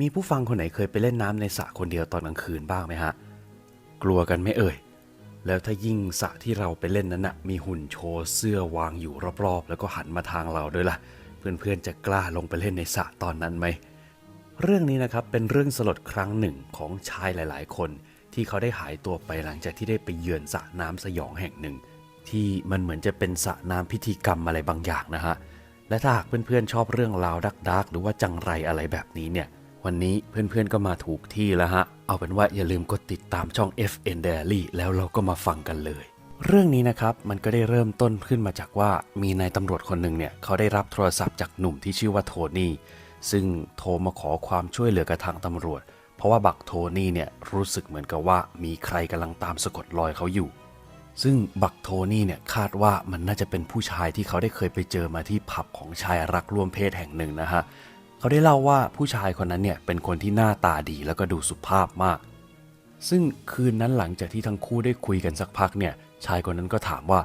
มีผู้ฟังคนไหนเคยไปเล่นน้ำในสระคนเดียวตอนกลางคืนบ้างไหมฮะ กลัวกันไม่เอ่ย แล้วถ้ายิ่งสระที่เราไปเล่นนั้นน่ะมีหุ่นโชว์เสื้อวางอยู่รอบๆ แล้วก็หันมาทางเราด้วยล่ะ เพื่อนๆจะกล้าลงไปเล่นในสระตอนนั้นไหม เรื่องนี้นะครับเป็นเรื่องสลดครั้งหนึ่งของชายหลาย ๆ คน ที่เขาได้หายตัวไปหลังจากที่ได้ไปเยือนสระน้ำสยองแห่งหนึ่ง ที่มันเหมือนจะเป็นสระน้ำพิธีกรรมอะไรบางอย่างนะฮะ และถ้าหากเพื่อนๆชอบเรื่องราวดักดักหรือว่าจังไรอะไรแบบนี้เนี่ย วันนี้เพื่อนๆก็มาถูกที่แล้วฮะ เอาเป็นว่าอย่าลืมกดติดตามช่อง FN Diary แล้วเราก็มาฟังกันเลย เรื่องนี้นะครับมันก็ได้เริ่มต้นขึ้นมาจากว่ามีนายตำรวจคนหนึ่งเนี่ยเขาได้รับโทรศัพท์จากหนุ่มที่ชื่อว่าโทนี่ซึ่งโทรมาขอความช่วยเหลือกับทางตำรวจ เพราะว่าบักโทนี่เนี่ยรู้สึกเหมือนกับว่ามีใครกำลังตามสะกดรอยเขาอยู่ ซึ่งบักโทนี่เนี่ยคาดว่ามันน่าจะเป็นผู้ชายที่เขาได้เคยไปเจอมาที่ผับของชายรักร่วมเพศแห่งหนึ่งนะฮะ เขาได้เล่าว่าผู้ชายคนนั้นเนี่ยเป็นคนที่หน้าตาดีแล้วก็ดูสุภาพมาก ซึ่งคืนนั้นหลังจากที่ทั้งคู่ได้คุยกันสักพักเนี่ยชายคนนั้นก็ถามว่า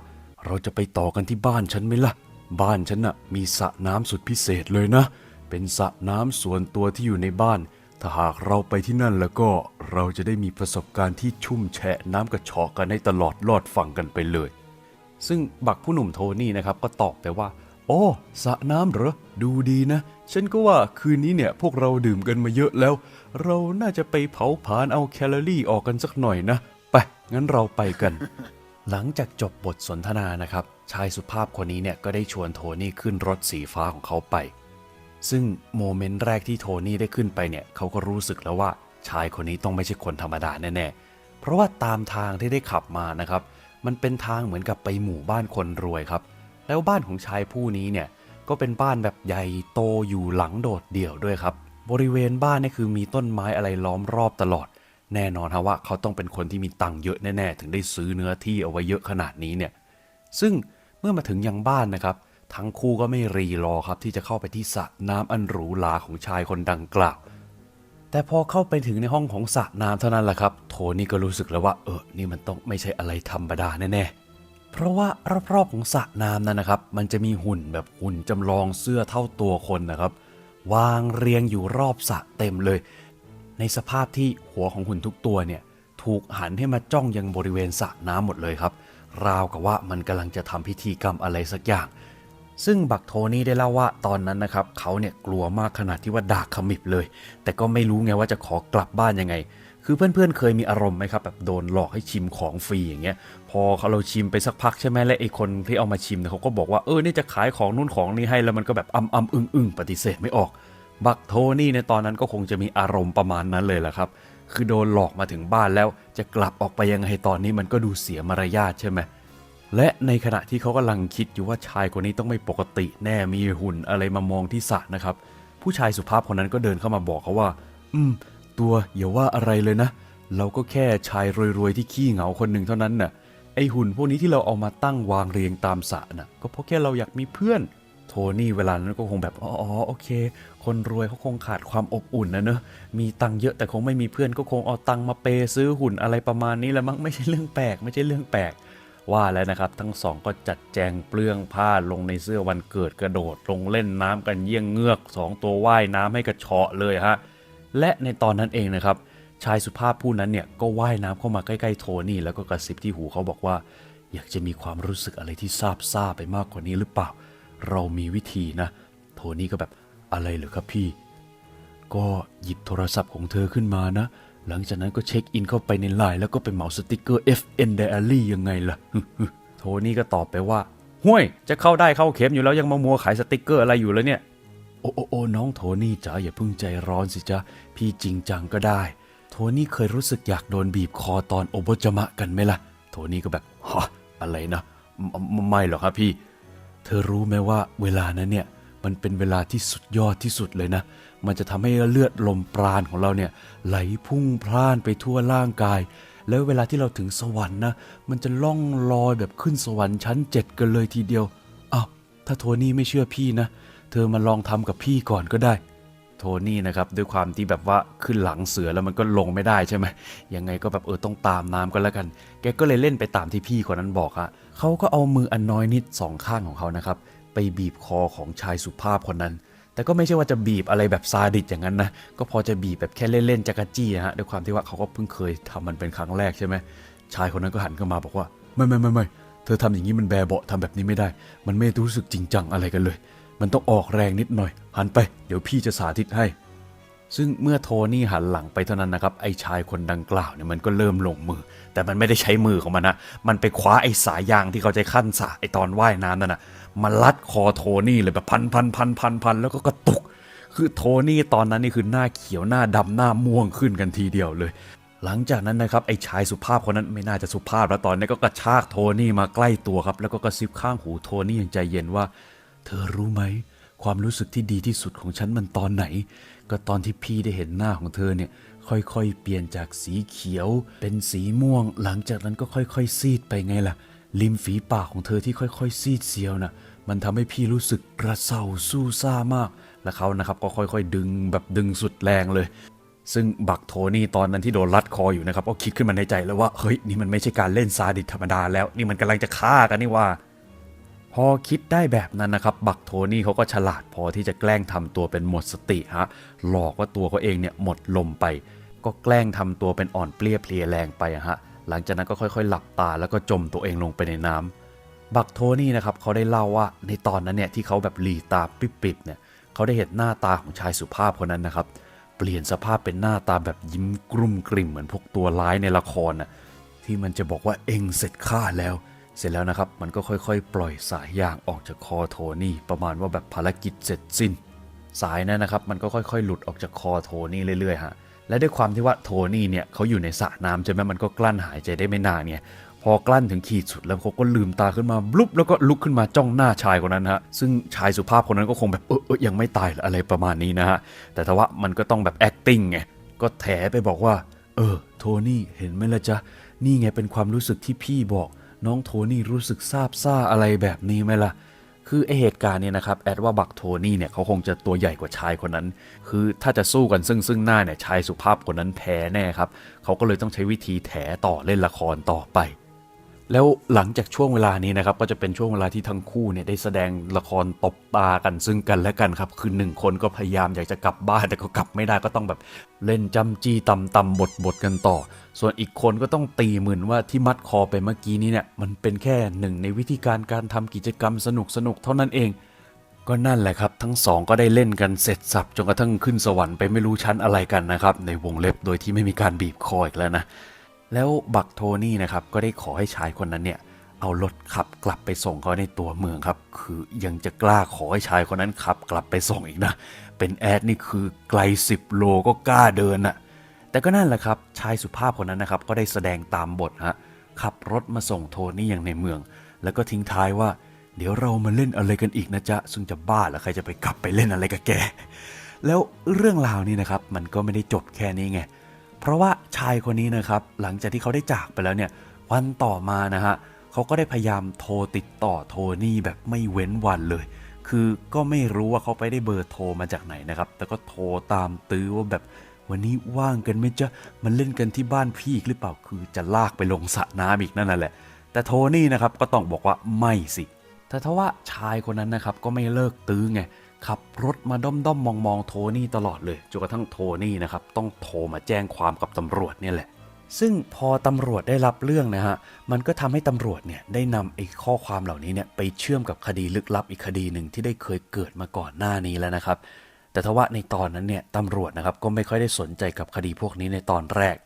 เราจะไปต่อกันที่บ้านฉันไหมล่ะ บ้านฉันน่ะมีสระน้ำสุดพิเศษเลยนะ เป็นสระน้ำส่วนตัวที่อยู่ในบ้าน ถ้าหากเราไปที่นั่นแล้วก็เราจะได้มีประสบการณ์ที่ชุ่มแฉะน้ำกระชอกกันให้ตลอดลอดฟังกันไปเลย ซึ่งบักผู้หนุ่มโทนี่นะครับก็ตอบไปว่า โอ้สระน้ำเหรอดูดีนะ ฉันก็ว่าคืนนี้เนี่ยพวกเราดื่มกันมาเยอะแล้ว เราน่าจะไปเผาผลาญเอาแคลอรี่ออกกันสักหน่อยนะ ไป งั้นเราไปกัน หลังจากจบบทสนทนานะครับ ชายสุภาพคนนี้เนี่ยก็ได้ชวนโทนี่ขึ้นรถสีฟ้าของเขาไป ซึ่งโมเมนต์แรกที่โทนี่ได้ขึ้นไปเนี่ยเขาก็รู้สึกแล้วว่าชายคนนี้ต้องไม่ใช่คนธรรมดาแน่ๆ เพราะว่าตามทางที่ได้ขับมานะครับ มันเป็นทางเหมือนกับไปหมู่บ้านคนรวยครับ แล้วบ้านของชายผู้นี้เนี่ย ก็เป็นบ้านแบบใหญ่โตอยู่หลังโดดเดี่ยวด้วยครับ บริเวณบ้านนี่คือมีต้นไม้อะไรล้อมรอบตลอด แน่นอนฮะว่าเขาต้องเป็นคนที่มีตังค์เยอะแน่ๆ ถึงได้ซื้อเนื้อที่เอาไว้เยอะขนาดนี้เนี่ย ซึ่งเมื่อมาถึงยังบ้านนะครับ ทั้งคู่ก็ไม่รีรอครับที่จะเข้าไปที่สระน้ำอันหรูหราของชายคนดังกล่าว แต่พอเข้าไปถึงในห้องของสระน้ำเท่านั้นแหละครับ โทนี่ก็รู้สึกแล้วว่าเออ นี่มันต้องไม่ใช่อะไรธรรมดาแน่ๆ เพราะว่ารอบๆของสระน้ำนั้นนะครับ มันจะมีหุ่นแบบหุ่นจำลองเสื้อเท่าตัวคนนะครับ วางเรียงอยู่รอบสระเต็มเลย ในสภาพที่หัวของหุ่นทุกตัวเนี่ยถูกหันให้มาจ้องยังบริเวณสระน้ำหมดเลยครับ ราวกับว่ามันกำลังจะทำพิธีกรรมอะไรสักอย่าง ซึ่งบักโทนี่ได้เล่าว่าตอนนั้นนะครับเขาเนี่ยกลัวมากขนาดที่ว่าดากขมิบเลย แต่ก็ไม่รู้ไงว่าจะขอกลับบ้านยังไง คือเพื่อนๆเคยมีอารมณ์ไหมครับแบบโดนหลอกให้ชิมของฟรีอย่างเงี้ย พอเราชิมไปสักพักใช่ไหมและไอ้คนที่เอามาชิมเนี่ยเขาก็บอกว่าเออนี่จะขายของนู่นของนี่ให้แล้วมันก็แบบอำอำอึ้งอึ้งปฏิเสธไม่ออกบักโทนี่ในตอนนั้นก็คงจะมีอารมณ์ประมาณนั้นเลยแหละครับ คือโดนหลอกมาถึงบ้านแล้วจะกลับออกไปยังไงตอนนี้มันก็ดูเสียมารยาทใช่ไหมและในขณะที่เขากำลังคิดอยู่ว่าชายคนนี้ต้องไม่ปกติแน่มีหุ่นอะไรมามองที่สระนะครับ ผู้ชายสุภาพคนนั้นก็เดินเข้ามาบอกเขาว่า อืม ตัวอย่าว่าอะไรเลยนะ เราก็แค่ชายรวยๆที่ขี้เหงาคนหนึ่งเท่านั้นน่ะ ไอหุ่นพวกนี้ที่เราเอามาตั้งวางเรียงตามสระน่ะก็เพราะแค่เราอยากมีเพื่อน โทนี่เวลานั้นก็คงแบบอ๋อโอเค คนรวยเขาคงขาดความอบอุ่นนะเนอะมีตังค์เยอะแต่คงไม่มีเพื่อนก็คงเอาตังค์มาเปย์ซื้อหุ่นอะไรประมาณนี้แหละมั้งไม่ใช่เรื่องแปลกไม่ใช่เรื่องแปลกว่าแล้วนะครับ ทั้งสองก็จัดแจงเปลื้องผ้าลงในเสื้อวันเกิดกระโดดลงเล่นน้ำกันเยี่ยงเงือกสองตัวว่ายน้ำให้กระเฉาะเลยฮะและในตอนนั้นเองนะครับ ชายสุภาพผู้นั้นเนี่ยก็ว่ายน้ำเข้ามาใกล้ๆโทนี่แล้วก็กระซิบที่หูเขาบอกว่า อยากจะมีความรู้สึกอะไรที่ซาบซ่าไปมากกว่านี้หรือเปล่า เรามีวิธีนะ โทนี่ก็แบบอะไรเหรอครับพี่ ก็หยิบโทรศัพท์ของเธอขึ้นมานะ หลังจากนั้นก็เช็คอินเข้าไปในไลน์แล้วก็ไปเหมาสติกเกอร์ FN Diary ยังไงล่ะโทนี่ก็ตอบไปว่าห้วยจะเข้าได้เข้าเข็มอยู่แล้วยังมามัวขายสติกเกอร์อะไรอยู่แล้วเนี่ยโอ้โอโอ้น้องโทนี่จ๋าอย่าเพิ่งใจร้อนสิจ๊ะพี่จริงจังก็ได้ โทนี่เคยรู้สึกอยากโดนบีบคอตอนโอบจมะกันไหมล่ะ โทนี่ก็แบบฮะอะไรนะไม่ไม่ไม่หรอกครับพี่ เธอรู้ไหมว่าเวลานั้นเนี่ยมันเป็นเวลาที่สุดยอดที่สุดเลยนะ มันจะทำให้เลือดลมปราณของเราเนี่ยไหลพุ่งพล่านไปทั่วร่างกาย แล้วเวลาที่เราถึงสวรรค์นะ มันจะล่องลอยแบบขึ้นสวรรค์ชั้นเจ็ดกันเลยทีเดียว อ้าว ถ้าโทนี่ไม่เชื่อพี่นะ เธอมาลองทำกับพี่ก่อนก็ได้ โทนี่นะครับด้วยความที่แบบว่าขึ้นหลังเสือแล้วมันก็ลงไม่ได้ใช่ไหมยังไงก็แบบเออต้องตามน้ำก็แล้วกัน แกก็เลยเล่นไปตามที่พี่คนนั้นบอกอะเขาก็เอามืออันน้อยนิดสองข้างของเขานะครับไปบีบคอของชายสุภาพคนนั้น แต่ก็ไม่ใช่ว่าจะบีบอะไรแบบซาดิสอย่างนั้นนะก็พอจะบีบแบบแค่เล่นๆจักรจี้นะฮะด้วยความที่ว่าเขาก็เพิ่งเคยทำมันเป็นครั้งแรกใช่ไหมชายคนนั้นก็หันเข้ามาบอกว่าไม่ไม่ไม่ไม่เธอทำอย่างนี้มันแบเบาะทำแบบนี้ไม่ได้ มันไม่รู้สึกจริงจังอะไรกันเลย มันต้องออกแรงนิดหน่อย หันไป เดี๋ยวพี่จะสาธิตให้ ซึ่งเมื่อโทนี่หันหลังไปเท่านั้นนะครับ ไอ้ชายคนดังกล่าวเนี่ยมันก็เริ่มลงมือ แต่มันไม่ได้ใช้มือของมันนะ มันไปคว้าไอ้สายยางที่เขาใช้ขั้นสระไอ้ตอนว่ายน้ำนั่นนะมาลัดคอโทนี่เลยแบบพันพันพันพันพันแล้วก็กระตุก คือโทนี่ตอนนั้นนี่คือหน้าเขียวหน้าดำหน้าม่วงขึ้นกันทีเดียวเลยหลังจากนั้นนะครับไอ้ชายสุภาพคนนั้นไม่น่าจะสุภาพแล้วตอนนี้ก็กระชากโทนี่มาใกล้ตัวครับ แล้วก็กระซิบข้างหูโทนี่อย่างใจเย็นว่า เธอรู้ไหม ความรู้สึกที่ดีที่สุดของฉันมันตอนไหน ก็ตอนที่พี่ได้เห็นหน้าของเธอเนี่ย ค่อยๆ เปลี่ยนจากสีเขียว เป็นสีม่วง หลังจากนั้นก็ค่อยๆ ซีดไปไงล่ะ ริมฝีปากของเธอที่ค่อยๆ ซีดเซียวน่ะมันทำให้พี่รู้สึกกระเซาสู้ซ่ามาก และเขานะครับก็ค่อยๆ ดึงแบบดึงสุดแรงเลย ซึ่งบักโทนี่ตอนนั้นที่โดนรัดคออยู่นะครับก็คิดขึ้นมาในใจแล้วว่าเฮ้ยนี่มันไม่ใช่การเล่นซาดิสธรรมดาแล้ว นี่มันกำลังจะฆ่ากันนี่ว่า พอคิดได้แบบนั้นนะครับ บักโทนี่เขาก็ฉลาดพอที่จะแกล้งทำตัวเป็นหมดสติฮะหลอกว่าตัวเขาเองเนี่ยหมดลมไป ก็แกล้งทำตัวเป็นอ่อนเปลี้ยเพลียแรงไปฮะหลังจากนั้นก็ค่อยๆ หลับตาแล้วก็จมตัวเองลงไปในน้ำบักโทนี่นะครับเขาได้เล่าว่าในตอนนั้นเนี่ยที่เขาแบบหลีตาปิบๆเนี่ยเขาได้เห็นหน้าตาของชายสุภาพคนนั้นนะครับ เปลี่ยนสภาพเป็นหน้าตาแบบยิ้มกรุ่มกริ่มเหมือนพวกตัวร้ายในละครน่ะที่มันจะบอกว่าเองเสร็จข้าแล้ว เสร็จแล้วนะครับมันก็ค่อยๆ ปล่อยสายยางออกจากคอโทนี่ประมาณว่าแบบภารกิจเสร็จสิ้น สายนั้นนะครับมันก็ค่อยๆ หลุดออกจากคอโทนี่เรื่อยๆฮะและด้วยความที่ว่าโทนี่เนี่ยเขาอยู่ในสระน้ำใช่ไหมมันก็กลั้นหายใจได้ไม่นานเนี่ยพอกลั้นถึงขีดสุดแล้วเขาก็ลืมตาขึ้นมาบลุบแล้วก็ลุกขึ้นมาจ้องหน้าชายคนนั้นฮะซึ่งชายสุภาพคนนั้นก็คงแบบเออเออยังไม่ตายหรืออะไรประมาณนี้นะฮะแต่ถ้าว่ามันก็ต้องแบบ acting ไงก็แถไปบอกว่า เออ โทนี่เห็นไหมล่ะจ๊ะนี่ไงเป็นความรู้สึกที่พี่บอก น้องโทนี่รู้สึกซาบซ่าอะไรแบบนี้ไหมล่ะ คือไอเหตุการณ์เนี่ยนะครับ แอดว่าบักโทนี่เนี่ยเขาคงจะตัวใหญ่กว่าชายคนนั้น คือถ้าจะสู้กันซึ่งซึ่งหน้าเนี่ยชายสุภาพคนนั้นแพ้แน่ครับ เขาก็เลยต้องใช้วิธีแถต่อเล่นละครต่อไป แล้วหลังจากช่วงเวลานี้นะครับ ก็จะเป็นช่วงเวลาที่ทั้งคู่เนี่ยได้แสดงละครตบตากันซึ่งกันและกันครับ คือหนึ่งคนก็พยายามอยากจะกลับบ้านแต่ก็กลับไม่ได้ก็ต้องแบบเล่นจำจี้ตำตำบทบทกันต่อ ส่วนอีกคนก็ต้องตีหมื่นว่าที่มัดคอไปเมื่อกี้นี้เนี่ยมันเป็นแค่หนึ่งในวิธีการการทำกิจกรรมสนุกสนุกเท่านั้นเอง ก็นั่นแหละครับ ทั้งสองก็ได้เล่นกันเสร็จสับจนกระทั่งขึ้นสวรรค์ไปไม่รู้ชั้นอะไรกันนะครับในวงเล็บโดยที่ไม่มีการบีบคออีกแล้วนะ แล้วบักโทนี่นะครับก็ได้ขอให้ชายคนนั้นเนี่ยเอารถขับกลับไปส่งเขาในตัวเมืองครับ คือยังจะกล้าขอให้ชายคนนั้นขับกลับไปส่งอีกนะ เป็นแอดนี่คือไกล 10 โลก็กล้าเดินน่ะแต่ก็นั่นแหละครับ ชายสุภาพคนนั้นนะครับ ก็ได้แสดงตามบทฮะขับรถมาส่งโทนี่อย่างในเมือง แล้วก็ทิ้งท้ายว่า เดี๋ยวเรามาเล่นอะไรกันอีกนะจ๊ะ ซึ่งจะบ้าแล้วใครจะไปกลับไปเล่นอะไรกับแก แล้วเรื่องราวนี้นะครับ มันก็ไม่ได้จบแค่นี้ไง เพราะว่า ชายคนนี้นะครับ หลังจากที่เขาได้จากไปแล้วเนี่ย วันต่อมานะฮะเขาก็ได้พยายามโทรติดต่อโทนี่แบบไม่เว้นวันเลย คือก็ไม่รู้ว่าเขาไปได้เบอร์โทรมาจากไหนนะครับ แต่ก็โทรตามตื้อว่าแบบวันนี้ว่างกันไหมจ๊ะมันเล่นกันที่บ้านพี่อีกหรือเปล่า คือจะลากไปลงสระน้ำอีกนั่นแหละ แต่โทนี่นะครับก็ต้องบอกว่าไม่สิ แต่ถ้าว่าชายคนนั้นนะครับก็ไม่เลิกตื้อไง ขับรถมาด้อมด้อมมองมองโทนี่ตลอดเลยจนกระทั่งโทนี่นะครับต้องโทรมาแจ้งความกับตำรวจเนี่ยแหละ ซึ่งพอตำรวจได้รับเรื่องนะฮะมันก็ทำให้ตำรวจเนี่ยได้นำไอ้ข้อความเหล่านี้เนี่ยไปเชื่อมกับคดีลึกลับอีกคดีหนึ่งที่ได้เคยเกิดมาก่อนหน้านี้แล้วนะครับ แต่ทว่าในตอนนั้นเนี่ยตำรวจนะครับก็ไม่ค่อยได้สนใจกับคดีพวกนี้ในตอนแรก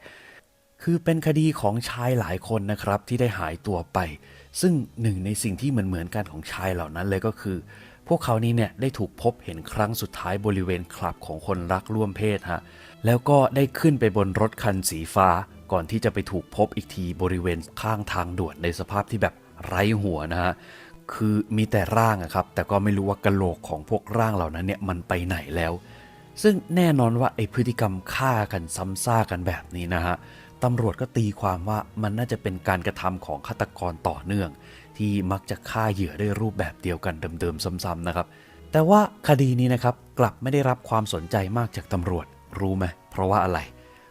คือเป็นคดีของชายหลายคนนะครับที่ได้หายตัวไป ซึ่งหนึ่งในสิ่งที่เหมือนเหมือนกันของชายเหล่านั้นเลยก็คือ วกเขานี้เนี่ยได้ถูกพบเห็นครั้งสุดท้ายบริเวณคลับของคนรักร่วมเพศฮะ แล้วก็ได้ขึ้นไปบนรถคันสีฟ้า ก่อนที่จะไปถูกพบอีกทีบริเวณข้างทางด่วนในสภาพที่แบบไร้หัวนะฮะ คือมีแต่ร่างอะครับ แต่ก็ไม่รู้ว่ากะโหลกของพวกร่างเหล่านั้นเนี่ยมันไปไหนแล้ว ซึ่งแน่นอนว่าไอพฤติกรรมฆ่ากันซ้ำซากกันแบบนี้นะฮะตำรวจก็ตีความว่ามันน่าจะเป็นการกระทำของฆาตกรต่อเนื่อง ที่มักจะฆ่าเหยื่อด้วยรูปแบบเดียวกันเดิมๆซ้ำๆนะครับ แต่ว่าคดีนี้นะครับกลับไม่ได้รับความสนใจมากจากตำรวจรู้ไหมเพราะว่าอะไร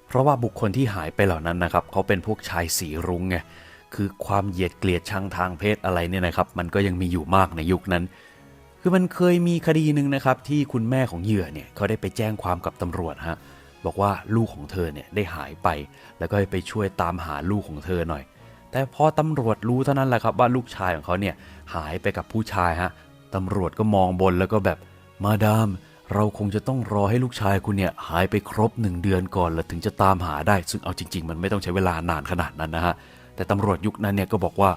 เพราะว่าบุคคลที่หายไปเหล่านั้นนะครับเขาเป็นพวกชายสีรุ้งไงคือความเหยียดเกลียดชังทางเพศอะไรเนี่ยนะครับ มันก็ยังมีอยู่มากในยุคนั้น คือมันเคยมีคดีหนึ่งนะครับที่คุณแม่ของเหยื่อเนี่ยเขาได้ไปแจ้งความกับตำรวจฮะบอกว่าลูกของเธอเนี่ยได้หายไป แล้วก็ไปช่วยตามหาลูกของเธอหน่อย แต่พอตำรวจรู้เท่านั้นแหละครับว่าลูกชายของเขาเนี่ยหายไปกับผู้ชายฮะตำรวจก็มองบนแล้วก็แบบมาดามเราคงจะต้องรอให้ลูกชายคุณเนี่ยหายไปครบหนึ่งเดือนก่อนแล้วถึงจะตามหาได้ ซึ่งเอาจริง ๆ มันไม่ต้องใช้เวลานานขนาดนั้นนะฮะแต่ตำรวจยุคนั้นเนี่ยก็บอกว่า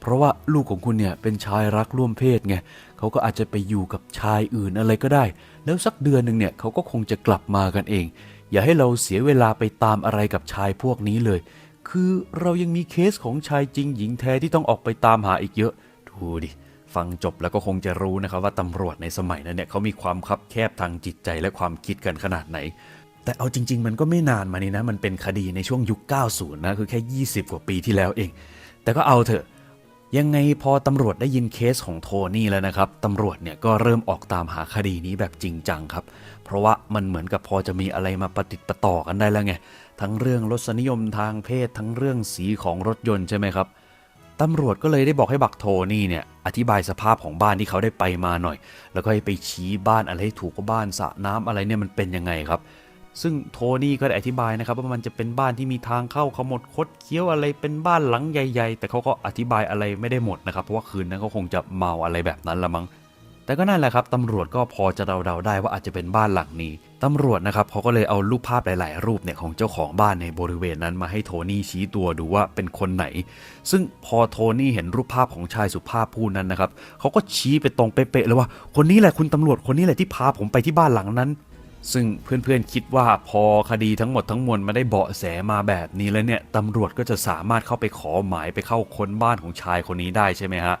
เพราะว่าลูกของคุณเนี่ยเป็นชายรักร่วมเพศไงเขาก็อาจจะไปอยู่กับชายอื่นอะไรก็ได้ แล้วสักเดือนหนึ่งเนี่ยเขาก็คงจะกลับมากันเอง อย่าให้เราเสียเวลาไปตามอะไรกับชายพวกนี้เลย คือเรายังมีเคสของชายจริงหญิงแท้ที่ต้องออกไปตามหาอีกเยอะ ดูดิ ฟังจบแล้วก็คงจะรู้นะครับว่าตำรวจในสมัยนั้นเนี่ยเขามีความคับแคบทางจิตใจและความคิดกันขนาดไหน แต่เอาจริง ๆ มันก็ไม่นานมานี้นะ มันเป็นคดีในช่วงยุค 90 นะ คือแค่ 20 กว่าปีที่แล้วเอง แต่ก็เอาเถอะ ยังไงพอตำรวจได้ยินเคสของโทนี่แล้วนะครับตำรวจเนี่ยก็เริ่มออกตามหาคดีนี้แบบจริงจังครับ เพราะว่ามันเหมือนกับพอจะมีอะไรมาประติดประต่อกันได้แล้วไง ทั้งเรื่องรสนิยมทางเพศทั้งเรื่องสีของรถยนต์ใช่ไหมครับตำรวจก็เลยได้บอกให้บักโทนี่เนี่ยอธิบายสภาพของบ้านที่เขาได้ไปมาหน่อย แล้วก็ให้ไปชี้บ้านอะไรให้ถูกว่าบ้านสระน้ำอะไรเนี่ยมันเป็นยังไงครับ ซึ่งโทนี่ก็ได้อธิบายนะครับว่ามันจะเป็นบ้านที่มีทางเข้าขมดคดเคี้ยวอะไรเป็นบ้านหลังใหญ่ ๆ แต่เขาก็อธิบายอะไรไม่ได้หมดนะครับเพราะว่าคืนนั้นเขาคงจะเมาอะไรแบบนั้นละมั้ง แต่ก็นั่นแหละครับตำรวจก็พอจะเดาๆได้ว่าอาจจะเป็นบ้านหลังนี้ตำรวจนะครับเขาก็เลยเอารูปภาพหลาย ๆ รูปเนี่ยของเจ้าของบ้านในบริเวณนั้นมาให้โทนี่ชี้ตัวดูว่าเป็นคนไหน ซึ่งพอโทนี่เห็นรูปภาพของชายสุภาพผู้นั้นนะครับเขาก็ชี้ไปตรงเป๊ะๆเลยว่า คนนี้แหละคุณตำรวจคนนี้แหละที่พาผมไปที่บ้านหลังนั้นซึ่งเพื่อนๆคิดว่าพอคดีทั้งหมดทั้งมวลมาได้เบาะแสมาแบบนี้แล้วเนี่ยตำรวจก็จะสามารถเข้าไปขอหมายไปเข้าค้นบ้านของชายคนนี้ได้ใช่ไหมฮะ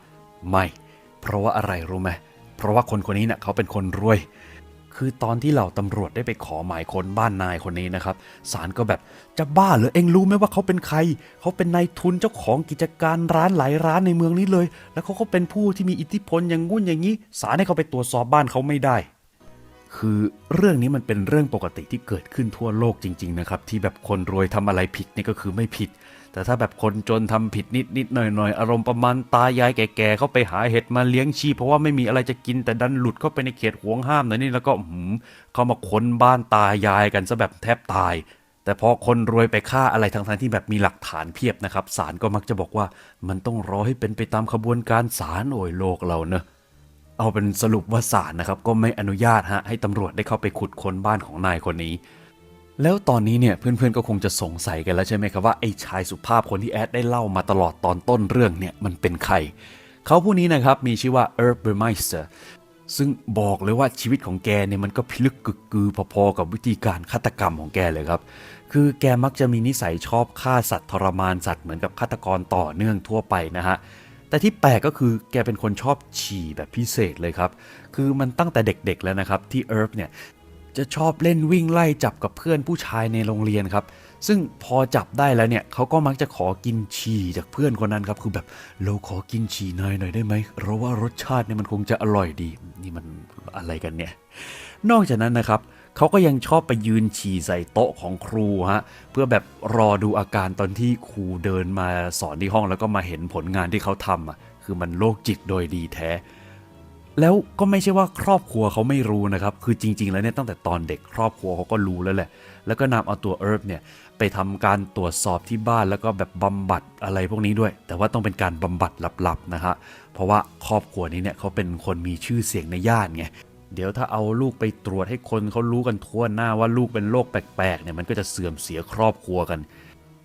ไม่ เพราะว่าอะไรรู้ไหมเพราะว่าคนคนนี้เน่ะเขาเป็นคนรวย คือตอนที่เหล่าตำรวจได้ไปขอหมายค้นบ้านนายคนนี้นะครับศาลก็แบบจะบ้าเหรอเองรู้ไหมว่าเขาเป็นใคร เขาเป็นนายทุนเจ้าของกิจการร้านหลายร้านในเมืองนี้เลย แล้วเขาก็เป็นผู้ที่มีอิทธิพลอย่างงุ่นอย่างนี้ศาลให้เขาไปตรวจสอบบ้านเขาไม่ได้คือเรื่องนี้มันเป็นเรื่องปกติที่เกิดขึ้นทั่วโลกจริง ๆ นะครับ ที่แบบคนรวยทำอะไรผิดนี่ก็คือไม่ผิด แต่ถ้าแบบคนจนทำผิดนิดนิดหน่อยหน่อยอารมณ์ประมาณตายายแก่ๆเขาไปหาเห็ดมาเลี้ยงชีพเพราะว่าไม่มีอะไรจะกินแต่ดันหลุดเข้าไปในเขตห่วงห้ามหน่อยนี่แล้วก็หืมเขามาค้นบ้านตายายกันซะแบบแทบตาย แต่พอคนรวยไปฆ่าอะไรทางๆที่แบบมีหลักฐานเพียบนะครับศาลก็มักจะบอกว่ามันต้องรอให้เป็นไปตามขบวนการศาลโอยโลกเราเนอะเอาเป็นสรุปว่าศาลนะครับก็ไม่อนุญาตฮะให้ตำรวจได้เข้าไปขุดค้นบ้านของนายคนนี้ แล้วตอนนี้เนี่ยเพื่อนๆก็คงจะสงสัยกันแล้วใช่ไหมครับว่าไอ้ชายสุภาพคนที่แอดได้เล่ามาตลอดตอนต้นเรื่องเนี่ยมันเป็นใคร เขาผู้นี้นะครับมีชื่อว่าเอิร์บเบอร์ไมสเตอร์ซึ่งบอกเลยว่าชีวิตของแกเนี่ยมันก็พิลึกกึกกือพอๆกับวิธีการฆาตกรรมของแกเลยครับ คือแกมักจะมีนิสัยชอบฆ่าสัตว์ทรมานสัตว์เหมือนกับฆาตกรต่อเนื่องทั่วไปนะฮะแต่ที่แปลกก็คือแกเป็นคนชอบฉี่แบบพิเศษเลยครับ คือมันตั้งแต่เด็กๆแล้วนะครับที่เอิร์ฟเนี่ย จะชอบเล่นวิ่งไล่จับกับเพื่อนผู้ชายในโรงเรียนครับ ซึ่งพอจับได้แล้วเนี่ยเขาก็มักจะขอกินฉี่จากเพื่อนคนนั้นครับ คือแบบเราขอกินฉี่นายหน่อยได้ไหมเราว่ารสชาติเนี่ยมันคงจะอร่อยดี นี่มันอะไรกันเนี่ย นอกจากนั้นนะครับเขาก็ยังชอบไปยืนฉี่ใส่โต๊ะของครูฮะเพื่อแบบรอดูอาการตอนที่ครูเดินมาสอนที่ห้องแล้วก็มาเห็นผลงานที่เขาทำอะคือมันโรคจิตโดยดีแท้ แล้วก็ไม่ใช่ว่าครอบครัวเขาไม่รู้นะครับ คือจริง ๆ แล้วเนี่ยตั้งแต่ตอนเด็กครอบครัวเขาก็รู้แล้วแหละ แล้วก็นำเอาตัวเอิร์ฟเนี่ยไปทำการตรวจสอบที่บ้านแล้วก็แบบบำบัดอะไรพวกนี้ด้วย แต่ว่าต้องเป็นการบำบัดลับๆนะฮะเพราะว่าครอบครัวนี้เนี่ยเขาเป็นคนมีชื่อเสียงในย่านไงเดี๋ยวถ้าเอาลูกไปตรวจให้คนเขารู้กันทั่วหน้าว่าลูกเป็นโรคแปลกๆเนี่ยมันก็จะเสื่อมเสียครอบครัวกัน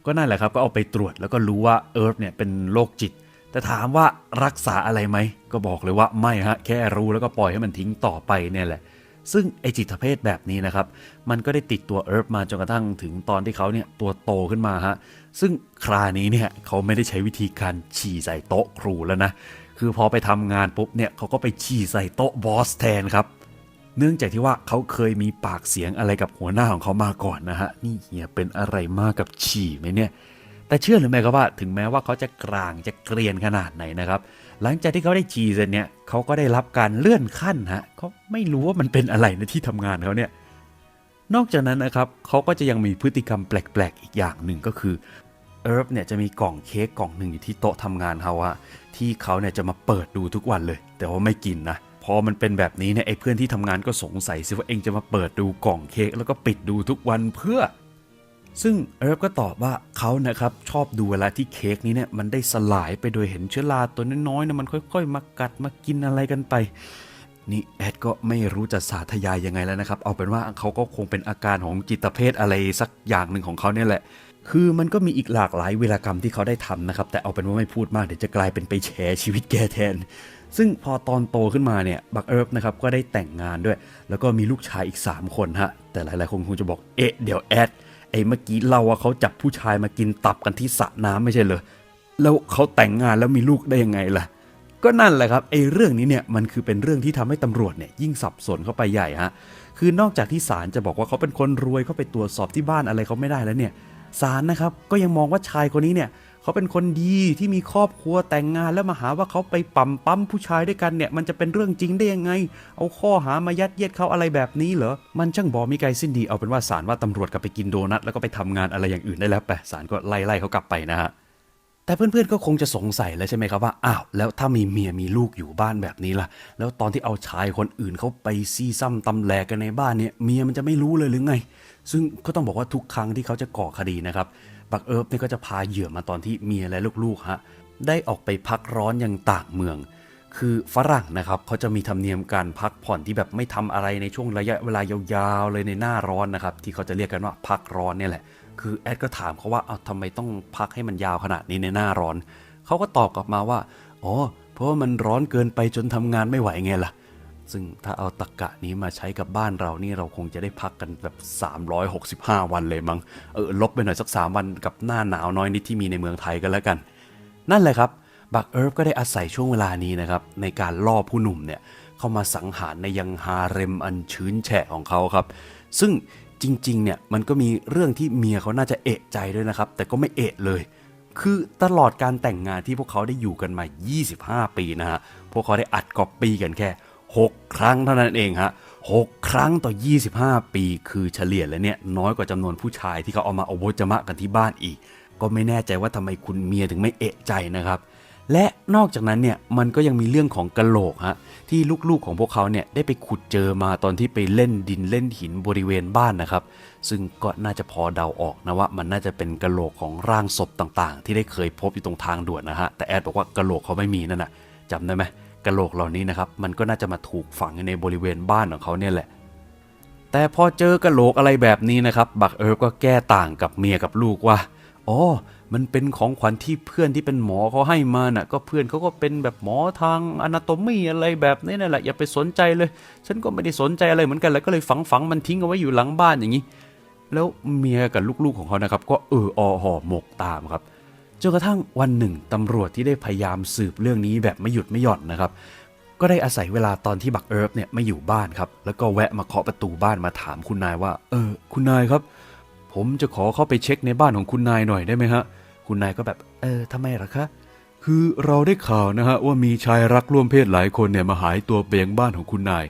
ก็นั่นแหละครับก็เอาไปตรวจแล้วก็รู้ว่าเอิร์ฟเนี่ยเป็นโรคจิต แต่ถามว่ารักษาอะไรไหม ก็บอกเลยว่าไม่ฮะ แค่รู้แล้วก็ปล่อยให้มันทิ้งต่อไปเนี่ยแหละ ซึ่งไอจิตเภทแบบนี้นะครับ มันก็ได้ติดตัวเอิร์ฟมาจนกระทั่งถึงตอนที่เขาเนี่ยตัวโตขึ้นมาฮะ ซึ่งครานี้เนี่ยเขาไม่ได้ใช้วิธีการฉี่ใส่โต๊ะครูแล้วนะ คือพอไปทำงานปุ๊บเนี่ยเขาก็ไปฉี่ใส่โต๊ะบอสแทนครับเนื่องจากที่ว่าเขาเคยมีปากเสียงอะไรกับหัวหน้าของเขามาก่อนนะฮะ นี่เฮียเป็นอะไรมากกับฉี่ไหมเนี่ย แต่เชื่อหรือไม่ครับว่าถึงแม้ว่าเขาจะกลางจะเกรียนขนาดไหนนะครับ หลังจากที่เขาได้ฉี่เสร็จเนี่ยเขาก็ได้รับการเลื่อนขั้นฮะเขาไม่รู้ว่ามันเป็นอะไรในที่ทำงานเขาเนี่ยนอกจากนั้นนะครับเขาก็จะยังมีพฤติกรรมแปลกๆ อีกอย่างหนึ่งก็คือเอิร์ฟเนี่ยจะมีกล่องเค้กกล่องหนึ่งอยู่ที่โต๊ะทำงานเขาอะที่เขาเนี่ยจะมาเปิดดูทุกวันเลย แต่ว่าไม่กินนะพพอมันเป็นแบบนี้เนี่ยไอ้เพื่อนที่ทำงานก็สงสัยสิว่าเองจะมาเปิดดูกล่องเค้กแล้วก็ปิดดูทุกวันเพื่อ ซึ่งเอิร์ฟก็ตอบว่าเขานะครับชอบดูเวลาที่เค้กนี้เนี่ยมันได้สลายไปโดยเห็นเชื้อราตัวน้อยๆนะมันค่อย ๆ มากัดมากินอะไรกันไป นี่แอดก็ไม่รู้จะสาธยายยังไงแล้วนะครับ เอาเป็นว่าเขาก็คงเป็นอาการของจิตเภทอะไรสักอย่างหนึ่งของเขาเนี่ยแหละ คือมันก็มีอีกหลากหลายเวลากรรมที่เขาได้ทำนะครับ แต่เอาเป็นว่าไม่พูดมากเดี๋ยวจะกลายเป็นไปแฉชีวิตแกแทน ซึ่งพอตอนโตขึ้นมาเนี่ยบักเอิร์ฟนะครับก็ได้แต่งงานด้วย แล้วก็มีลูกชายอีก 3 คนฮะแต่หลายๆคนคงจะบอกเอ๊ะเดี๋ยวแอด อ้เมื่อกี้เราว่าเขาจับผู้ชายมากินตับกันที่สระน้ำไม่ใช่เหรอแล้วเขาแต่งงานแล้วมีลูกได้ยังไงล่ะ ก็นั่นแหละครับไอ้เรื่องนี้เนี่ยมันคือเป็นเรื่องที่ทำให้ตำรวจเนี่ยยิ่งสับสนเข้าไปใหญ่ฮะคือนอกจากที่ศาลจะบอกว่าเขาเป็นคนรวยเขาไปตรวจสอบที่บ้านอะไรเขาไม่ได้แล้วเนี่ยศาลนะครับก็ยังมองว่าชายคนนี้เนี่ย เขาเป็นคนดีที่มีครอบครัวแต่งงานแล้วมาหาว่าเขาไปปั๊มปั๊มผู้ชายด้วยกันเนี่ย มันจะเป็นเรื่องจริงได้ยังไง เอาข้อหามายัดเยียดเขาอะไรแบบนี้เหรอ มันช่างบอมีไกลสิ้นดีเอาเป็นว่าศาลว่าตำรวจกลับไปกินโดนัทแล้วก็ไปทำงานอะไรอย่างอื่นได้แล้วไปศาลก็ไล่ไล่เขากลับไปนะฮะแต่เพื่อนๆก็คงจะสงสัยแล้วใช่ไหมครับว่าอ้าวแล้วถ้ามีเมียมีลูกอยู่บ้านแบบนี้ล่ะ แล้วตอนที่เอาชายคนอื่นเขาไปซี่ซ้ำตำแหลกกันในบ้านเนี่ยเมียมันจะไม่รู้เลยหรือไง ซึ่งก็ต้องบอกว่าทุกครั้งที่เขาจะก่อคดีนะครับักเอิร์ฟนี่ก็จะพาเหยื่อมาตอนที่เมียและลูกๆฮะได้ออกไปพักร้อนยังต่างเมือง คือฝรั่งนะครับเขาจะมีธรรมเนียมการพักผ่อนที่แบบไม่ทำอะไรในช่วงระยะเวลายาวๆเลยในหน้าร้อนนะครับที่เขาจะเรียกกันว่าพักร้อนเนี่ยแหละ คือแอดก็ถามเขาว่าเอาทำไมต้องพักให้มันยาวขนาดนี้ในหน้าร้อนเขาก็ตอบกลับมาว่าอ๋อเพราะว่ามันร้อนเกินไปจนทำงานไม่ไหวไงล่ะ ซึ่งถ้าเอาตะกกะนี้มาใช้กับบ้านเรานี่เราคงจะได้พักกันแบบ 365 วันเลยมั้ง เออลบไปหน่อยสัก 3 วันกับหน้าหนาวน้อยนิดที่มีในเมืองไทยกันแล้วกัน นั่นแหละครับ บักเอิร์ฟก็ได้อาศัยช่วงเวลานี้นะครับ ในการล่อผู้หนุ่มเนี่ย เข้ามาสังหารในยังฮาเร็มอันชื้นแฉะของเขาครับ ซึ่งจริงๆเนี่ยมันก็มีเรื่องที่เมียเขาน่าจะเอะใจด้วยนะครับ แต่ก็ไม่เอะเลยคือตลอดการแต่งงานที่พวกเขาได้อยู่กันมา 25 ปีนะฮะ พวกเขาได้อัดก๊อปปี้กันแค่ 6 ครั้งเท่านั้นเองฮะ6ครั้งต่อ 25 ปี คือเฉลี่ยแล้วเนี่ยน้อยกว่าจำนวนผู้ชายที่เขาเอามาอโบจมะกันที่บ้านอีก ก็ไม่แน่ใจว่าทำไมคุณเมียถึงไม่เอะใจนะครับ และนอกจากนั้นเนี่ยมันก็ยังมีเรื่องของกะโหลกฮะที่ลูกๆของพวกเขาเนี่ยได้ไปขุดเจอมาตอนที่ไปเล่นดินเล่นหินบริเวณบ้านนะครับ ซึ่งก็น่าจะพอเดาออกนะว่า มันน่าจะเป็นกะโหลกของร่างศพต่างๆ ที่ได้เคยพบอยู่ตรงทางด่วนนะฮะแต่แอดบอกว่ากะโหลกเขาไม่มีนั่นน่ะจำได้ไหม กะโหลกเหล่านี้นะครับ มันก็น่าจะมาถูกฝังในบริเวณบ้านของเขาเนี่ยแหละ แต่พอเจอกะโหลกอะไรแบบนี้นะครับ บักเอิร์ฟก็แก้ต่างกับเมียกับลูกว่าอ๋อมันเป็นของขวัญที่เพื่อนที่เป็นหมอเขาให้มาน่ะ ก็เพื่อนเขาก็เป็นแบบหมอทางอนาโตมีอะไรแบบนี้นั่นแหละอย่าไปสนใจเลย ฉันก็ไม่ได้สนใจอะไรเหมือนกันแล้วก็เลยฝังฝังมันทิ้งเอาไว้อยู่หลังบ้านอย่างนี้ แล้วเมียกับลูกๆของเขานะครับ ก็เอออห่อหมกตามครับ จนกระทั่งวันหนึ่งตำรวจที่ได้พยายามสืบเรื่องนี้แบบไม่หยุดไม่หย่อนนะครับ ก็ได้อาศัยเวลาตอนที่บักเอิร์ฟเนี่ยไม่อยู่บ้านครับ แล้วก็แวะมาเคาะประตูบ้านมาถามคุณนายว่า เออ คุณนายครับ ผมจะขอเข้าไปเช็คในบ้านของคุณนายหน่อยได้ไหมฮะ คุณนายก็แบบ เออทำไมเหรอคะคือเราได้ข่าวนะฮะว่ามีชายรักร่วมเพศหลายคนเนี่ยมาหายตัวเปยังบ้านของคุณนาย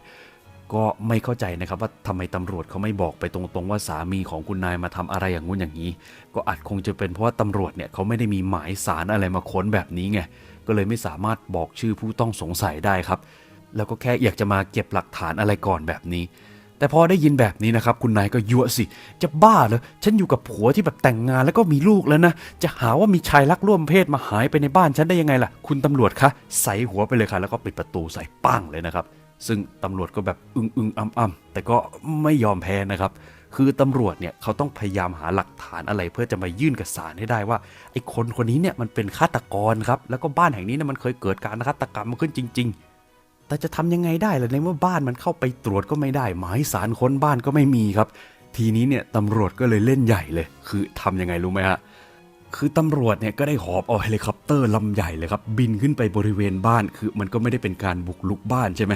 ก็ไม่เข้าใจนะครับว่าทำไมตำรวจเขาไม่บอกไปตรงๆว่าสามีของคุณนายมาทำอะไรอย่างงู้นอย่างนี้ ก็อาจคงจะเป็นเพราะว่าตำรวจเนี่ยเขาไม่ได้มีหมายสารอะไรมาค้นแบบนี้ไงก็เลยไม่สามารถบอกชื่อผู้ต้องสงสัยได้ครับ แล้วก็แค่อยากจะมาเก็บหลักฐานอะไรก่อนแบบนี้ แต่พอได้ยินแบบนี้นะครับ คุณนายก็ยั่วสิ จะบ้าเหรอฉันอยู่กับผัวที่แบบแต่งงานแล้วก็มีลูกแล้วนะจะหาว่ามีชายรักร่วมเพศมาหายไปในบ้านฉันได้ยังไงล่ะ คุณตำรวจคะใส่หัวไปเลยค่ะ แล้วก็ปิดประตูใส่ปั้งเลยนะครับ ซึ่งตำรวจก็แบบอึ้งอึงอ้ำอ้ำแต่ก็ไม่ยอมแพ้นะครับ คือตำรวจเนี่ยเขาต้องพยายามหาหลักฐานอะไร เพื่อจะมายื่นกับศาลให้ได้ว่าไอ้คนคนนี้เนี่ยมันเป็นฆาตกรครับแล้วก็บ้านแห่งนี้เนี่ยมันเคยเกิดการฆาตกรรมมาขึ้นจริง ๆ แต่จะทำยังไงได้ล่ะในเมื่อบ้านมันเข้าไปตรวจก็ไม่ได้ หมายสารค้นบ้านก็ไม่มีครับ ทีนี้เนี่ยตำรวจก็เลยเล่นใหญ่เลย คือทำยังไงรู้ไหมฮะ คือตำรวจเนี่ยก็ได้หอบเอาเฮลิคอปเตอร์ลำใหญ่เลยครับ บินขึ้นไปบริเวณบ้านคือมันก็ไม่ได้เป็นการบุกลุกบ้านใช่ไหม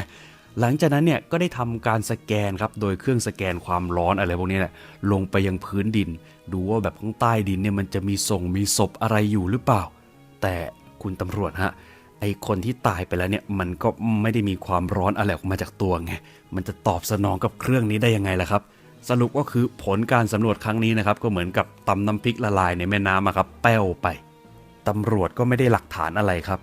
หลังจากนั้นเนี่ยก็ได้ทำการสแกนครับ โดยเครื่องสแกนความร้อนอะไรพวกนี้แหละลงไปยังพื้นดิน ดูว่าแบบข้างใต้ดินเนี่ยมันจะมีส่งมีศพอะไรอยู่หรือเปล่า แต่คุณตำรวจฮะไอคนที่ตายไปแล้วเนี่ยมันก็ไม่ได้มีความร้อนอะไรออกมาจากตัวไงมันจะตอบสนองกับเครื่องนี้ได้ยังไงล่ะครับ สรุปก็คือผลการสำรวจครั้งนี้นะครับ ก็เหมือนกับตำน้ำพริกละลายในแม่น้ำครับ แป้วไปตำรวจก็ไม่ได้หลักฐานอะไรครับ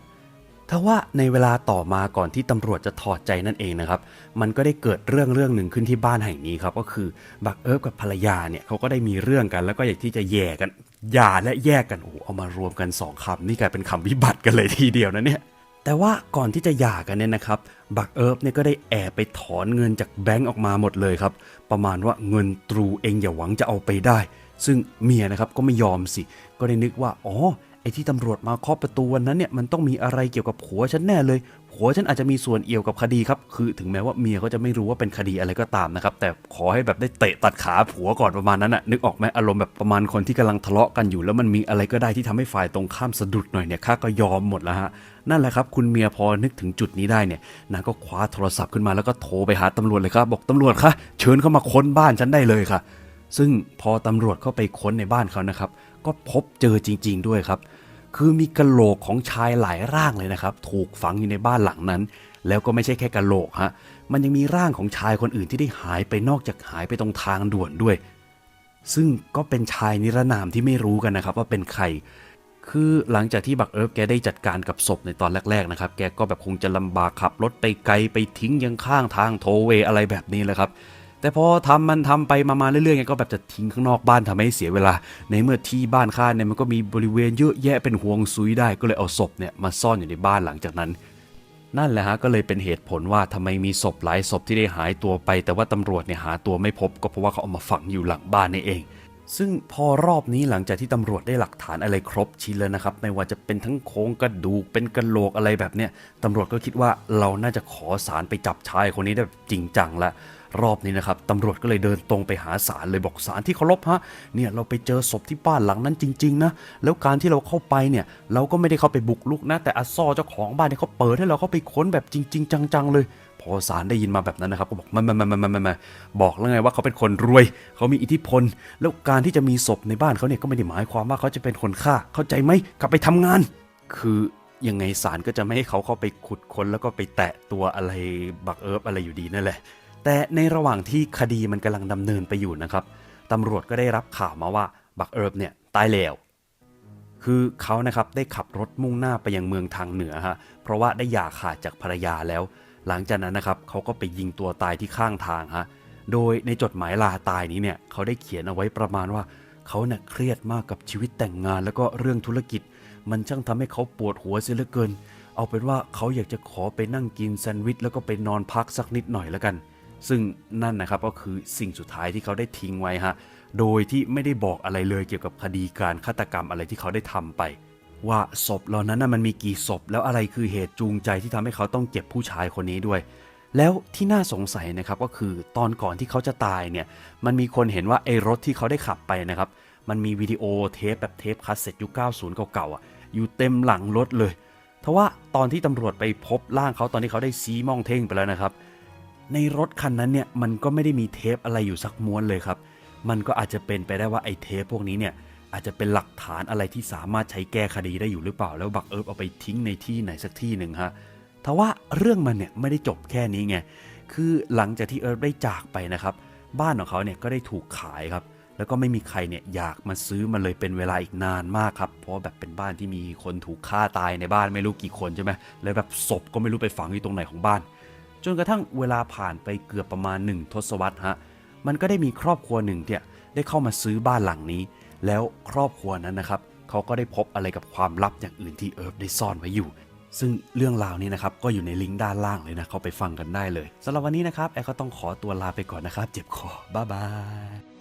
ทว่าในเวลาต่อมาก่อนที่ตำรวจจะถอดใจนั่นเองนะครับ มันก็ได้เกิดเรื่องเรื่องหนึ่งขึ้นที่บ้านแห่งนี้ครับ ก็คือบักเอิร์ฟกับภรรยาเนี่ยเขาก็ได้มีเรื่องกัน แล้วก็อยากที่จะแย่กันหย่าและแยกกันโอ้เอามารวมกันสองคำนี่กลายเป็นคำวิบัติกันเลยทีเดียวนะเนี่ย แต่ว่าก่อนที่จะหย่ากันเนี่ยนะครับ บักเอิร์ฟเนี่ยก็ได้แอบไปถอนเงินจากแบงก์ออกมาหมดเลยครับ ประมาณว่าเงินตรูเองอย่าหวังจะเอาไปได้ ซึ่งเมียนะครับก็ไม่ยอมสิ ก็ได้นึกว่า อ๋อ ไอ้ที่ตำรวจมาเคาะประตูวันนั้นเนี่ย มันต้องมีอะไรเกี่ยวกับผัวฉันแน่เลย ผัวฉันอาจจะมีส่วนเอี่ยวกับคดีครับ คือถึงแม้ว่าเมียเขาจะไม่รู้ว่าเป็นคดีอะไรก็ตามนะครับ แต่ขอให้แบบได้เตะตัดขาผัวก่อนประมาณนั้นน่ะนึกออกไหมอารมณ์แบบประมาณคนที่กำลังทะเลาะกันอยู่ แล้วมันมีอะไรก็ได้ที่ทำให้ฝ่ายตรงข้ามสะดุดหน่อยเนี่ยข้าก็ยอมหมดแล้วฮะนั่นแหละครับคุณเมียพอนึกถึงจุดนี้ได้เนี่ยนางก็คว้าโทรศัพท์ขึ้นมาแล้วก็โทรไปหาตำรวจเลยครับบอกตำรวจคะเชิญเข้ามาค้นบ้านฉันได้เลยค่ะ ซึ่งพอตำรวจเข้าไปค้นในบ้านเขานะครับก็พบเจอจริง ๆ ด้วยครับ คือมีกะโหลกของชายหลายร่างเลยนะครับ ถูกฝังอยู่ในบ้านหลังนั้น แล้วก็ไม่ใช่แค่กะโหลกฮะมันยังมีร่างของชายคนอื่นที่ได้หายไปนอกจากหายไปตรงทางด่วนด้วย ซึ่งก็เป็นชายนิรนามที่ไม่รู้กันนะครับ ว่าเป็นใคร คือหลังจากที่บักเอิร์ฟแกได้จัดการกับศพในตอนแรกๆนะครับ แกก็แบบคงจะลำบากขับรถไปไกลไปทิ้งยังข้างทางโทเวอะไรแบบนี้แหละครับ แต่พอทำมันทำไปมาๆเรื่อยๆก็แบบจะทิ้งข้างนอกบ้านทำให้เสียเวลา ในเมื่อที่บ้านข้าเนี่ยมันก็มีบริเวณเยอะแยะเป็นห่วงซุยได้ก็เลยเอาศพเนี่ยมาซ่อนอยู่ในบ้านหลังจากนั้น นั่นแหละฮะก็เลยเป็นเหตุผลว่าทำไมมีศพหลายศพที่ได้หายตัวไป แต่ว่าตำรวจเนี่ยหาตัวไม่พบ ก็เพราะว่าเขาเอามาฝังอยู่หลังบ้านนี่เอง ซึ่งพอรอบนี้หลังจากที่ตำรวจได้หลักฐานอะไรครบชิ้นแล้วนะครับ ไม่ว่าจะเป็นทั้งโครงกระดูกเป็นกระโหลกอะไรแบบเนี้ยตำรวจก็คิดว่าเราน่าจะขอสารไปจับชายคนนี้ได้แบบจริงจังละ รอบนี้นะครับตำรวจก็เลยเดินตรงไปหาศาลเลยบอกศาลที่เคารพฮะเนี่ยเราไปเจอศพที่บ้านหลังนั้นจริงๆนะแล้วการที่เราเข้าไปเนี่ยเราก็ไม่ได้เข้าไปบุกลุกนะ แต่อาซอเจ้าของบ้านเนี่ยเขาเปิดให้เราเข้าไปค้นแบบจริง ๆ จังๆเลยพอศาลได้ยินมาแบบนั้นนะครับก็บอกมามามามามามาบอกแล้วไงว่าเขาเป็นคนรวย เขามีอิทธิพล แล้วการที่จะมีศพในบ้านเขาเนี่ยก็ไม่ได้หมายความว่าเขาจะเป็นคนฆ่า เข้าใจไหมกลับไปทำงาน คือยังไงศาลก็จะไม่ให้เขาเข้าไปขุดค้นแล้วก็ไปแตะตัวอะไรบักเอิร์ฟอะไรอยู่ดีนั่นแหละ แต่ในระหว่างที่คดีมันกำลังดำเนินไปอยู่นะครับตำรวจก็ได้รับข่าวมาว่าบักเอิร์ฟเนี่ยตายแล้ว คือเขานะครับได้ขับรถมุ่งหน้าไปยังเมืองทางเหนือฮะเพราะว่าได้หย่าขาดจากภรรยาแล้ว หลังจากนั้นนะครับเขาก็ไปยิงตัวตายที่ข้างทางฮะโดยในจดหมายลาตายนี้เนี่ยเขาได้เขียนเอาไว้ประมาณว่าเขาเนี่ยเครียดมากกับชีวิตแต่งงาน แล้วก็เรื่องธุรกิจ มันช่างทำให้เขาปวดหัวเสียเหลือเกิน เอาเป็นว่าเขาอยากจะขอไปนั่งกินแซนด์วิชแล้วก็ไปนอนพักสักนิดหน่อยแล้วกัน ซึ่งนั่นนะครับก็คือสิ่งสุดท้ายที่เขาได้ทิ้งไว้ฮะ โดยที่ไม่ได้บอกอะไรเลยเกี่ยวกับคดีการฆาตกรรมอะไรที่เขาได้ทำไป ว่าศพเหล่านั้นมันมีกี่ศพแล้วอะไรคือเหตุจูงใจที่ทำให้เขาต้องเก็บผู้ชายคนนี้ด้วย แล้วที่น่าสงสัยนะครับก็คือตอนก่อนที่เขาจะตายเนี่ยมันมีคนเห็นว่าไอ้รถที่เขาได้ขับไปนะครับมันมีวิดีโอเทปแบบเทปคาสเซ็ตยุค90 เก่าๆอะอยู่เต็มหลังรถเลยทว่าตอนที่ตำรวจไปพบร่างเขาตอนที่เขาได้ซีมองเท่งไปแล้วนะครับ ในรถคันนั้นเนี่ยมันก็ไม่ได้มีเทปอะไรอยู่สักม้วนเลยครับ มันก็อาจจะเป็นไปได้ว่าไอ้เทปพวกนี้เนี่ยอาจจะเป็นหลักฐานอะไรที่สามารถใช้แก้คดีได้อยู่หรือเปล่า แล้วบักเอิร์ฟเอาไปทิ้งในที่ไหนสักที่หนึ่งฮะทว่าเรื่องมันเนี่ยไม่ได้จบแค่นี้ไง คือหลังจากที่เอิร์ฟได้จากไปนะครับ บ้านของเขาเนี่ยก็ได้ถูกขายครับ แล้วก็ไม่มีใครเนี่ยอยากมาซื้อมันเลยเป็นเวลาอีกนานมากครับ เพราะว่าแบบเป็นบ้านที่มีคนถูกฆ่าตายในบ้านไม่รู้กี่คนใช่ไหมแล้วแบบศพก็ไม่รู้ไปฝังอยู่ตรงไหนของบ้าน จนกระทั่งเวลาผ่านไปเกือบประมาณ 1 ทศวรรษฮะมันก็ได้มีครอบครัวหนึ่งเนี่ยได้เข้ามาซื้อบ้านหลังนี้ แล้วครอบครัวนั้นนะครับเขาก็ได้พบอะไรกับความลับอย่างอื่นที่เอิร์ฟได้ซ่อนไว้อยู่ ซึ่งเรื่องราวนี้นะครับก็อยู่ในลิงก์ด้านล่างเลยนะเข้าไปฟังกันได้เลยสำหรับวันนี้นะครับแอร์ก็ต้องขอตัวลาไปก่อนนะครับ เจ็บคอบ๊ายบาย